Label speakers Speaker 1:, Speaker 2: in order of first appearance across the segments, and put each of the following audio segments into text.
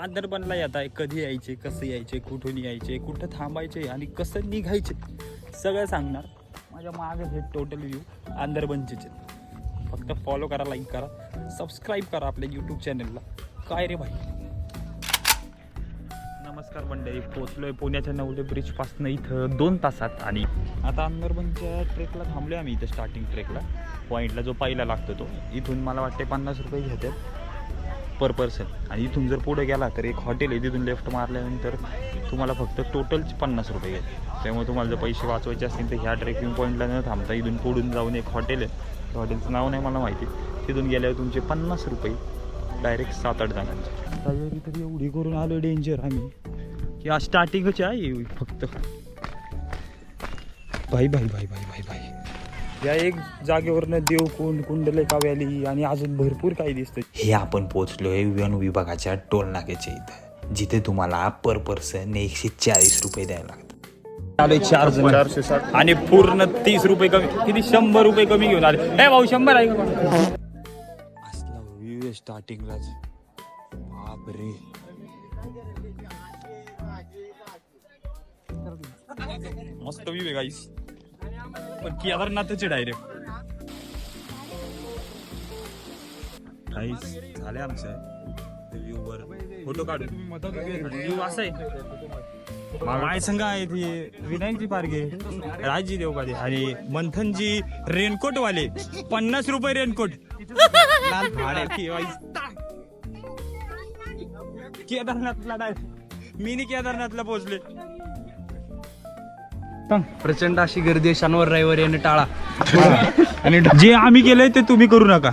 Speaker 1: आदरबनला येत आहे कधी यायचे कसं यायचे कुठून यायचे कुठं थांबायचे आणि कसं निघायचे सगळं सांगणार. माझ्या मागे हे टोटल व्ह्यू आंदरबनचेच आहेत. फक्त फॉलो करा लाईक करा सबस्क्राईब करा आपल्या यूट्यूब चॅनलला काय रे भाई? नमस्कार मंडळी पोचलोय पुण्याच्या नवले ब्रिजपासून इथं दोन तासात आणि आता अंदरबनच्या ट्रेकला थांबलोय आम्ही इथं स्टार्टिंग ट्रेकला पॉईंटला जो पहिला लागतो तो. इथून मला वाटते पन्नास रुपये घेतात पर पर्सन आणि इथून जर पुढे गेला तर एक हॉटेल आहे तिथून लेफ्ट मारल्यानंतर तुम्हाला फक्त टोटलचे पन्नास रुपये घेते त्यामुळे तुम्हाला जर पैसे वाचवायचे असतील तर ह्या ट्रेकिंग पॉईंटला न थांबता इथून पुढून जाऊन एक हॉटेल आहे. त्या हॉटेलचं नाव नाही मला माहिती. तिथून गेल्यावर तुमचे पन्नास रुपये डायरेक्ट सात आठ जणांचे. तयारी तर एवढी करून आलो डेंजर आम्ही. की आज स्टार्टिंगच आहे. फक्त. भाई भाई भाई भाई भाई भाई या एक जागेवरनं देवकुंड कुंडलेका व्हॅली आणि अजून भरपूर काही दिसतं
Speaker 2: हे आपण पोहोचलोय वन विभागाच्या टोल नाक्याच्या इथं जिथे तुम्हाला पर पर्सन एकशे चाळीस रुपये द्यायला लागतात.
Speaker 1: आले चार जण. आणि पूर्ण तीस रुपये कमी किती? शंभर रुपये कमी घेऊन आले. ए भाऊ शंभर आहे का असला व्ह्यू आहे स्टार्टिंगलाच बापरे. मस्त व्ह्यू आहे गाईस पण केदारनाथचे डायरेक्ट गाईस झाले आमचं व्ह्यू वर. फोटो काढू व्ह्यू असं आहे. माय संघ आहे ती विनायकजी पारगे राजजी देवकाले आणि मंथनजी रेनकोट वाले पन्नास रुपये रेनकोट. लाल भाडे. केदारनाथला डायरेक्ट मिनी केदारनाथला पोहोचले
Speaker 3: प्रचंड अशी गर्दी आहे शनिवार रविवार येणे टाळा.
Speaker 1: आणि जे आम्ही केलंय ते तुम्ही करू नका.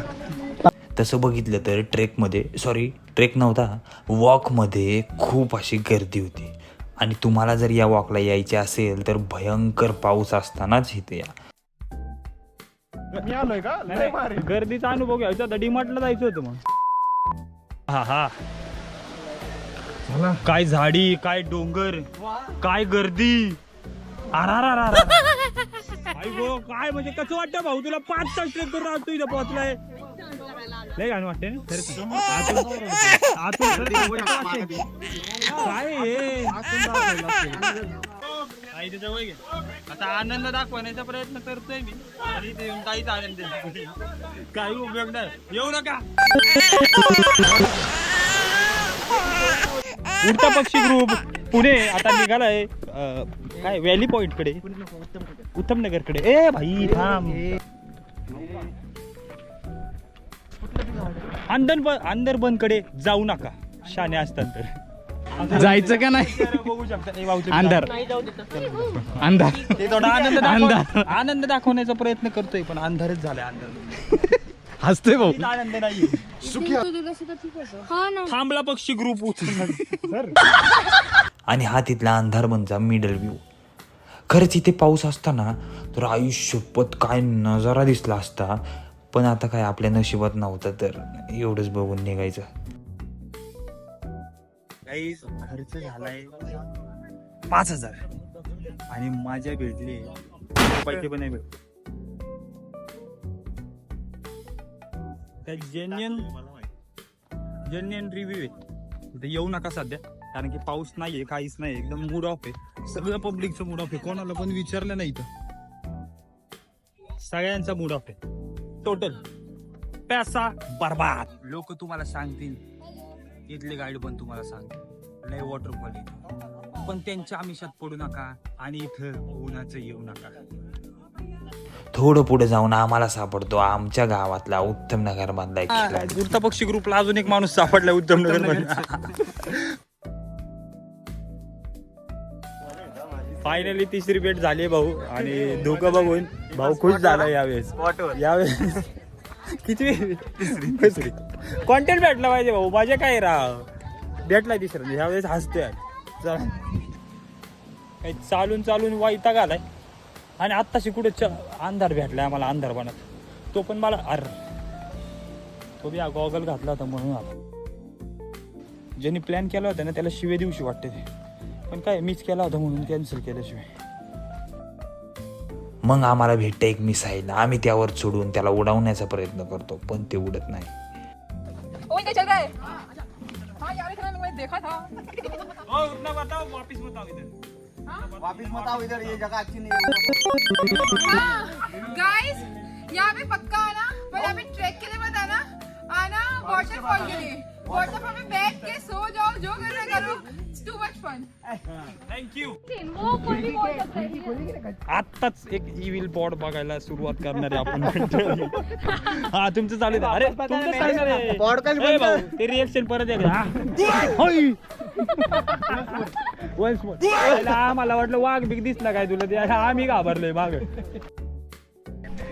Speaker 2: तसं बघितलं तर ट्रेकमध्ये सॉरी ट्रेक नव्हता वॉकमध्ये खूप अशी गर्दी होती. आणि तुम्हाला जर या वॉकला यायचे असेल तर भयंकर पाऊस असतानाच इथे या.
Speaker 1: गर्दीचा अनुभव घ्यायचा होता डीमार्टला जायचं होतं मग. हा हा. काय झाडी काय डोंगर काय गर्दी. आई गो काय म्हणजे कसं वाटतं भाऊ? तुला पाच तास ट्रेक करून आज तू इथं पोहोचलाय. लय घाण वाटते ना खरंच. काय हे? आई वय घे. आता आनंद दाखवण्याचा प्रयत्न करतोय मी. आणि ते येऊन काहीच आनंद काही उपयोग नाही. येऊ नका. उडता पक्षी ग्रुप पुणे आता निघालाय. अं, काय व्हॅली पॉइंटकडे? उत्तम नगरकडे ए भाई थांब. अंदर अंदरबनकडे जाऊ नका. शाने असतात तर.
Speaker 3: जायचं का नाही?
Speaker 1: बघू शकता.
Speaker 3: अंधार. अंधार.
Speaker 1: ते थोडा आनंद दाखव-
Speaker 3: अंधार.
Speaker 1: आनंद दाखवण्याचा प्रयत्न करतोय पण अंधारच झालाय अंधार.
Speaker 3: हसतोय भाऊ.
Speaker 1: आनंद नाही
Speaker 4: हा ना.
Speaker 1: थांबला पक्षी ग्रुप
Speaker 2: आणि हा तिथला अंधार अंधारबनचा मिडल व्ह्यू खरंच इथे पाऊस असताना तर आयुष्यपत काय नजारा दिसला असता पण आता काय आपल्या नशिबात नव्हतं तर एवढंच बघून निघायचं.
Speaker 1: काही खर्च झालाय पाच हजार. आणि माझ्या भेटले पैसे पण नाही भेटले. जेन्युन जेन्युन रिव्ह्यू आहे. तिथे येऊ नका सध्या कारण की पाऊस नाहीये काहीच नाही एकदम मूड ऑफ आहे. सगळं पब्लिकचं मूड ऑफ आहे. कोणाला पण विचारलं नाही इथं. सगळ्यांचा मूड ऑफ आहे. टोटल पैसा बर्बाद. लोक तुम्हाला सांगतील. इथले गाईड पण तुम्हाला सांगतील. लय क्वालिटी पण त्यांच्या आमिषात पडू नका आणि इथं उन्हाचं येऊ नका.
Speaker 2: थोडं पुढे जाऊन आम्हाला सापडतो. आमच्या गावातला उत्तम नगर मधला एक खिलाडी
Speaker 1: पक्षी ग्रुपला अजून एक माणूस सापडला उत्तम नगर फायनली तिसरी भेट झाली भाऊ. आणि धोका बघून भाऊ खुश झाला यावेळेस. यावेळेस. किती? तिसरी. कॉन्टेंट भेटला पाहिजे भाऊ. माझे काय राव? भेटलाय तिसरं. यावेळेस हसतोय. चला. काही चालून चालून वाईटा घालाय. आणि आत्ताशी कुठे च- अंधार भेटलाय आम्हाला अंधार बनत. तो पण मला अर. तो बी गॉगल घातला होता म्हणून आला. ज्यांनी प्लॅन केला होता ना त्याला शिवे दिवशी वाटते ते. पण काय मीच केला होता म्हणून कॅन्सल केल्याशिवाय.
Speaker 2: मग आम्हाला भेटतं एक मिसाईल आम्ही त्यावर चढून त्याला उडवण्याचा प्रयत्न करतो पण ते उडत नाही.
Speaker 5: देखा था
Speaker 1: ओ बताओ वापस बताओ इधर
Speaker 6: वापिस मत आओ इधर ये जगह अच्छी नहीं है।
Speaker 5: गाइस यहाँ पे पक्का आना पर यहाँ पे ट्रैक के लिए मत आना। आना वाटरफॉल के लिए। वाटरफॉल में बैठ के सो जाओ जो करना करो। टू मच फन
Speaker 1: थँक्यू
Speaker 4: वो कोई भी बोल सकता है
Speaker 1: आत्ताच एक इव्हिल बॉर्ड बघायला सुरुवात करणार आहे आपण. हा तुमचं चालू अरे तुमचं सांगणार आहे. भाऊ, ते रिएक्शन परत एकदा. हा. more. पहिला मला वाटलं वाघ बिग दिसला काय तुला ते? आम्ही घाबरलोय माग.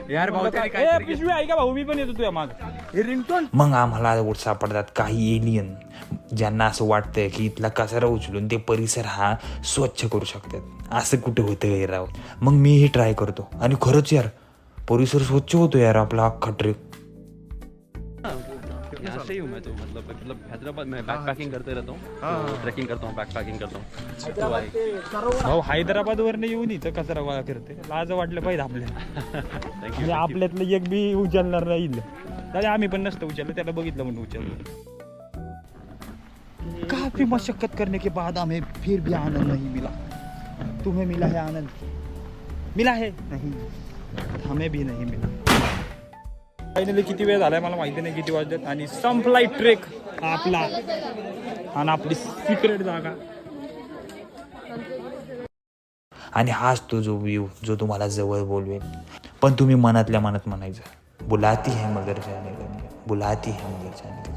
Speaker 3: यार भाऊ
Speaker 1: पिशवी आहे का भाऊ? मी पण येतो तुझ्या माग.
Speaker 2: मग आम्हाला सापडतात काही एलियन ज्यांना असं वाटतं की इथला कचरा उचलून ते परिसर हा स्वच्छ करू शकतात. असं कुठे होतं हे राव? मग मीही ट्राय करतो. आणि खरंच यार परिसर स्वच्छ होतो यार आपला अख्खा ट्रेक
Speaker 7: से ही हूँ मैं तो मतलब मतलब हैदराबाद में बैक पैकिंग करते रहता हूँ ट्रैकिंग करता हूँ बैक पैकिंग करता हूँ।
Speaker 1: भाऊ हैदराबाद वरनं येऊन इथं कचरा गोळा करते. लाज वाटलं पाहिजे म्हणजे आपल्यातलं एक बी उचलणार नाही. त्याला आम्ही पण नसतं उचललं त्याला बघितलं म्हणून उचललं. काफी मशक्कत करने के बाद हमें फिर भी आनंद नहीं मिला. तुम्हें मिला है आनंद? मिला है? नहीं. हमें भी नहीं मिला. फायनली किती वेळ झालाय मला माहिती नाही किती वाजतात आणि संपलाय ट्रेक आपला. आणि आपली सिक्रेट जागा.
Speaker 2: आणि हाच तो जो व्ह्यू जो तुम्हाला जवळ बोलवेल पण तुम्ही मनातल्या मनात म्हणायचं बुलाती है मगर जाने बुलाती है मगर जाने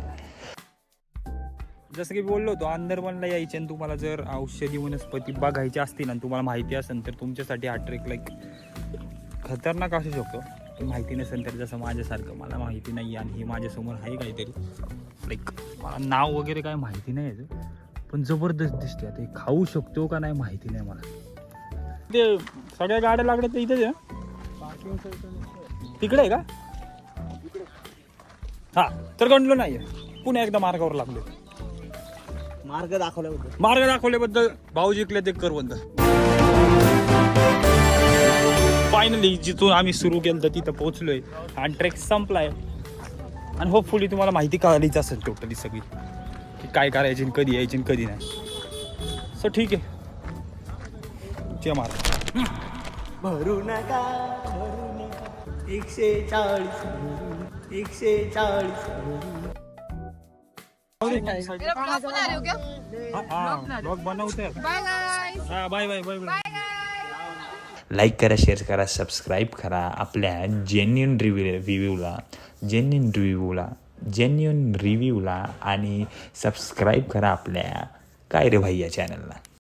Speaker 1: जसं की बोललो होतो अंदरवनला यायचे आणि तुम्हाला जर औषधी वनस्पती बघायची असतील आणि तुम्हाला माहिती असेल तर तुमच्यासाठी हा ट्रेक लाईक खतरनाक असू शकतो. माहिती नसेल तर जसं माझ्यासारखं मला माहिती नाही आणि हे माझ्यासमोर आहे काहीतरी. लाईक मला नाव वगैरे काय माहिती नाही याचं पण जबरदस्त दिसते. आता हे खाऊ शकतो का नाही माहिती नाही मला. ते सगळ्या गाड्या लागल्या तर इथेच आहे. तिकडे आहे का? हा तर गणलो नाही पुन्हा एकदा मार्गावर लागलो.
Speaker 6: मार्ग दाखवल्याबद्दल.
Speaker 1: मार्ग दाखवल्याबद्दल भाऊ जिंकले ते करवंद. फायनली जिथून आम्ही सुरू केलं तर तिथं पोहोचलोय. आणि ट्रेक संपलाय. आणि होपफुली तुम्हाला माहिती कळालीच असेल टोटली सगळी. की काय करायची आणि कधी यायची आणि कधी नाही. सो ठीक आहे. जय महाराज
Speaker 6: भरू नका भरू नका. एकशे चाळीस एकशे चाळीस
Speaker 5: मेरा हो
Speaker 1: हा बनवते
Speaker 5: बाय गाइस
Speaker 1: हा बाय बाय बाय
Speaker 2: लाईक करा शेअर करा सबस्क्राईब करा आपल्या जेन्युन रिव्ह्यू रिव्ह्यूला जेन्युन रिव्ह्यूला जेन्युन रिव्ह्यूला आणि सबस्क्राईब करा आपल्या. काय रे भाई या चॅनलला